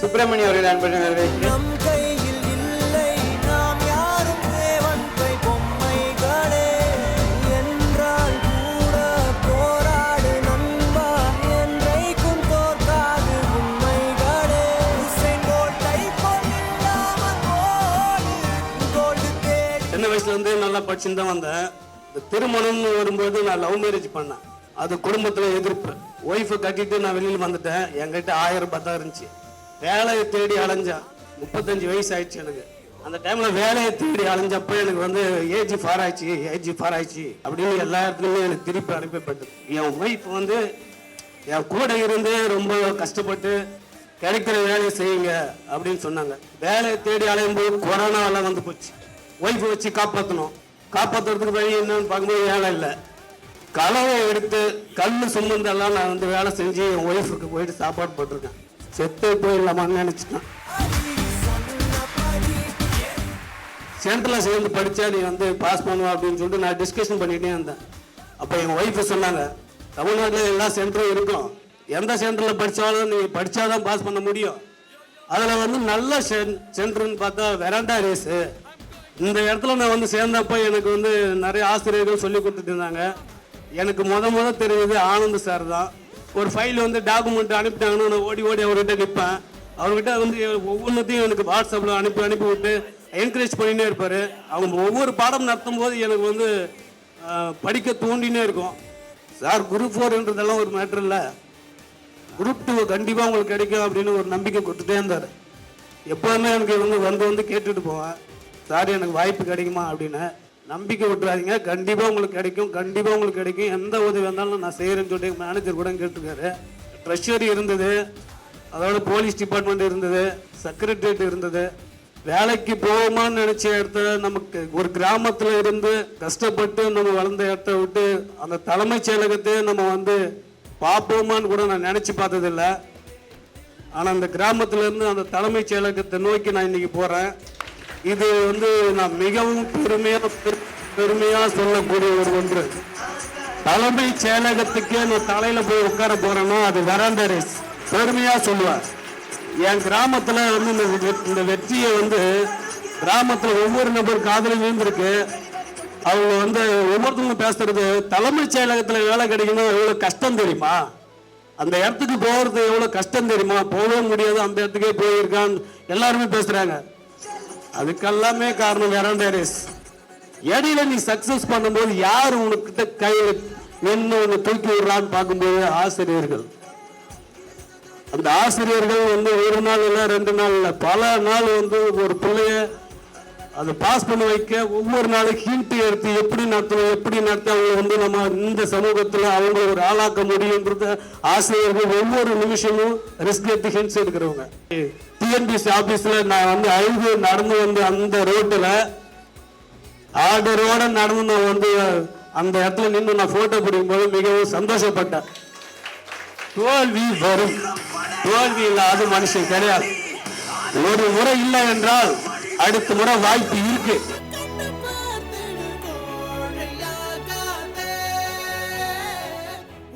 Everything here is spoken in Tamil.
சுப்பிரமணிய அவர்கள் கோல்டு தேடி. சின்ன வயசுல இருந்து நல்லா படிச்சுன்னு தான் வந்தேன். இந்த திருமணம்னு வரும்போது நான் லவ் மேரேஜ் பண்ணேன். அது குடும்பத்துல எதிர்ப்பு. ஒய்ஃபை கட்டிட்டு நான் வெளியில வந்துட்டேன். என்கிட்ட ஆயிரம் ரூபாய் தான் இருந்துச்சு. வேலையை தேடி அலைஞ்சா முப்பத்தஞ்சு வயசு ஆயிடுச்சு எனக்கு. அந்த டைம்ல வேலையை தேடி அலைஞ்சப்ப எனக்கு வந்து ஏஜி ஃபார் ஆயிடுச்சு ஏஜி ஃபார் ஆயிடுச்சு அப்படின்னு எல்லா இடத்துலையுமே எனக்கு திருப்பி அனுப்பப்பட்டது என் ஒய்ஃப் வந்து என் கூட இருந்து ரொம்ப கஷ்டப்பட்டு கிடைக்கிற வேலையை செய்யுங்க அப்படின்னு சொன்னாங்க. வேலையை தேடி அலையும் போது கொரோனா எல்லாம் வந்து போச்சு. ஒய்ஃபை வச்சு காப்பாற்றணும் காப்பாற்றுறதுக்கு வழி என்னன்னு பார்க்கும்போது வேலை இல்லை. கலவை எடுத்து கல் சுமந்தெல்லாம் நான் வந்து வேலை செஞ்சு என் ஒய்ஃபுக்கு போயிட்டு சாப்பாடு போட்டிருக்கேன். செத்தே போயிடலாமான்னு நினச்சிட்டான். சென்டரில் சேர்ந்து படித்தா நீ வந்து பாஸ் பண்ணுவா அப்படின்னு சொல்லிட்டு நான் டிஸ்கஷன் பண்ணிகிட்டே இருந்தேன். அப்போ என் ஒய்ஃபு சொன்னாங்க தமிழ்நாட்டில் எல்லா சென்டரும் இருக்கும் எந்த சென்டரில் படித்தாலும் நீ படித்தாதான் பாஸ் பண்ண முடியும். அதில் வந்து நல்ல சென்டர்னு பார்த்தா வெராண்டா ரேஸு இந்த இடத்துல நான் வந்து சேர்ந்தப்போ எனக்கு வந்து நிறைய ஆசிரியர்கள் சொல்லி கொடுத்துட்டு இருந்தாங்க. எனக்கு முத முத தெரிஞ்சது ஆனந்த் சார் தான். ஒரு ஃபைல் வந்து டாக்குமெண்ட் அனுப்பிட்டாங்கன்னு நான் ஓடி ஓடி அவர்கிட்ட நிற்பேன் அவர்கிட்ட வந்து ஒவ்வொன்றத்தையும் எனக்கு வாட்ஸ்அப்பில் அனுப்பி அனுப்பி விட்டு என்கரேஜ் பண்ணினே இருப்பார். அவங்க ஒவ்வொரு பாடம் நடத்தும் போது எனக்கு வந்து படிக்க தூண்டினே இருக்கும். சார் குரூப் ஃபோர்ன்றதெல்லாம் ஒரு மேட்ரு இல்லை. குரூப் டூ கண்டிப்பாக உங்களுக்கு கிடைக்கும் அப்படின்னு ஒரு நம்பிக்கை கொடுத்துட்டே இருந்தார். எப்போதுமே எனக்கு வந்து வந்து வந்து கேட்டுட்டு போவேன் சார் எனக்கு வாய்ப்பு கிடைக்குமா அப்படின்னு. நம்பிக்கை விட்டுறாதீங்க. கண்டிப்பாக உங்களுக்கு கிடைக்கும். கண்டிப்பாக உங்களுக்கு கிடைக்கும். எந்த உதவி வந்தாலும் நான் செய்கிறேன்னு சொல்லிட்டு மேனேஜர் கூட கேட்டிருக்காரு. ட்ரெஷரி இருந்தது. அதோட போலீஸ் டிபார்ட்மெண்ட் இருந்தது. செக்ரட்டரியேட் இருந்தது. வேலைக்கு போவோமான்னு நினச்ச இடத்துல நமக்கு ஒரு கிராமத்தில் இருந்து கஷ்டப்பட்டு நம்ம வளர்ந்த இடத்த விட்டு அந்த தலைமைச் செயலகத்தையே நம்ம வந்து பார்ப்போமான்னு கூட நான் நினச்சி பார்த்ததில்ல. ஆனால் அந்த கிராமத்துல இருந்து அந்த தலைமைச் செயலகத்தை நோக்கி நான் இன்றைக்கி போகிறேன் இது வந்து நான் மிகவும் பெருமையா பெருமையா சொல்லக்கூடிய ஒரு ஒன்று. தலைமைச் செயலகத்துக்கே நான் தலையில போய் உட்கார போறேன்னா அது வெராண்டா ரேஸ் பெருமையா சொல்லுவார். என் கிராமத்துல வந்து இந்த இந்த வெற்றியை வந்து கிராமத்துல ஒவ்வொரு நபர் காதலும் விழுந்திருக்கு. அவங்க வந்து ஒவ்வொருத்தவங்க பேசுறது தலைமைச் செயலகத்துல வேலை கிடைக்கணும் எவ்வளவு கஷ்டம் தெரியுமா? அந்த இடத்துக்கு போகிறது எவ்வளவு கஷ்டம் தெரியுமா? போகவே முடியாது அந்த இடத்துக்கே போயிருக்கான்னு எல்லாருமே பேசுறாங்க. அதுக்கெல்லாமே காரணம் வெராண்டா ரேஸ். இடையில நீ சக்சஸ் பண்ணும்போது யார் உனக்கிட்ட கை நின்று ஒன்று தூக்கி விடுறான்னு பார்க்கும்போது ஆசிரியர்கள். அந்த ஆசிரியர்கள் வந்து ஒரு நாள் இல்லை ரெண்டு நாள் இல்லை பல நாள் வந்து ஒரு பிள்ளைய அதை பாஸ் பண்ண வைக்க ஒவ்வொரு நாளும் ஹீட்டு எடுத்து எப்படி நடத்தணும் எப்படி நடத்தி அவங்க வந்து நம்ம இந்த சமூகத்தில் அவங்க ஒரு ஆளாக்க முடியுன்றத ஆசிரியர்கள் ஒவ்வொரு நிமிஷமும் ரிஸ்க் எடுத்து ஹிண்ட்ஸ் எடுக்கிறவங்க. டிஎன்பிசி ஆஃபீஸில் நான் வந்து அழுது நடந்து வந்து அந்த ரோட்டில் ஆர்டரோட நடந்து நான் வந்து அந்த இடத்துல நின்று நான் போட்டோ பிடிக்கும்போது மிகவும் சந்தோஷப்பட்டேன். தோல்வி வரும். தோல்வி இல்லாத மனுஷன் கிடையாது. ஒரு முறை இல்லை என்றால் அடுத்த முறை வாய்ப்பு இருக்கு.